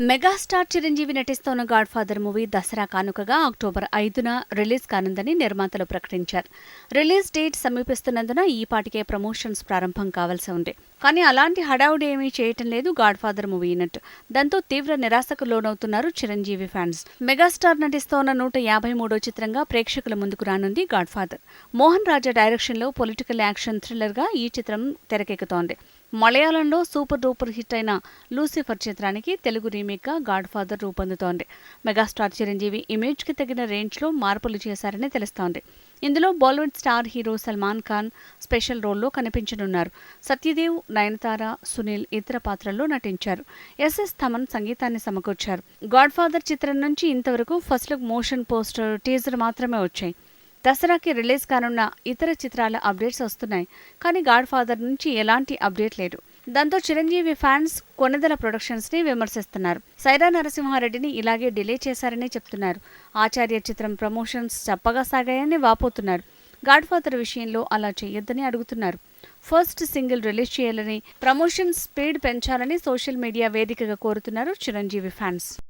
Megastar Chiranjeevi నటిస్తోన్న God Father movie Dasara కానుకగా October ఐదున రిలీజ్ కానుందని నిర్మాతలు ప్రకటించారు. రిలీజ్ డేట్ సమీపిస్తున్నందున ఈ పాటికే ప్రమోషన్స్ ప్రారంభం కావాల్సి ఉంది. కానీ అలాంటి హడావుడి ఏమీ చేయటం లేదు గాడ్ ఫాదర్ మూవీ యూనిట్ దాంతో తీవ్ర నిరాశకు లోనవుతున్నారు చిరంజీవి ఫ్యాన్స్. మెగాస్టార్ నటిస్తోన్న నూట యాభై మూడో చిత్రంగా ప్రేక్షకుల ముందుకు రానుంది గాడ్ ఫాదర్ మోహన్ రాజా డైరెక్షన్లో పొలిటికల్ యాక్షన్ థ్రిల్లర్గా ఈ చిత్రం తెరకెక్కుతోంది. మలయాళంలో సూపర్ డూపర్ హిట్ అయిన లూసిఫర్ చిత్రానికి తెలుగు రీమేక్గా గాడ్ ఫాదర్ రూపొందుతోంది. మెగాస్టార్ చిరంజీవి ఇమేజ్కి తగిన రేంజ్లో మార్పులు చేశారని తెలుస్తోంది. ఇందులో Bollywood star hero Salman Khan special రోల్లో కనిపించనున్నారు. సత్యదేవ్ నయనతార సునీల్ ఇతర పాత్రల్లో నటించారు. ఎస్ఎస్ థమన్ సంగీతాన్ని సమకూర్చారు. గాడ్ ఫాదర్ చిత్రం నుంచి ఇంతవరకు first look motion poster teaser మాత్రమే వచ్చాయి. దసరాకి రిలీజ్ కానున్న ఇతర చిత్రాల అప్డేట్స్ వస్తున్నాయి. కానీ గాడ్ ఫాదర్ నుంచి ఎలాంటి అప్డేట్ లేదు. దాంతో చిరంజీవి ఫ్యాన్స్ కొనెదల ప్రొడక్షన్స్ని విమర్శిస్తున్నారు. సైరా నరసింహారెడ్డిని ఇలాగే డిలే చేశారని చెప్తున్నారు. ఆచార్య చిత్రం ప్రమోషన్స్ చప్పగా సాగాయని వాపోతున్నారు. గాడ్ ఫాదర్ విషయంలో అలా చేయొద్దని అడుగుతున్నారు. ఫస్ట్ సింగిల్ రిలీజ్ చేయాలని ప్రమోషన్ స్పీడ్ పెంచాలని సోషల్ మీడియా వేదికగా కోరుతున్నారు చిరంజీవి ఫ్యాన్స్.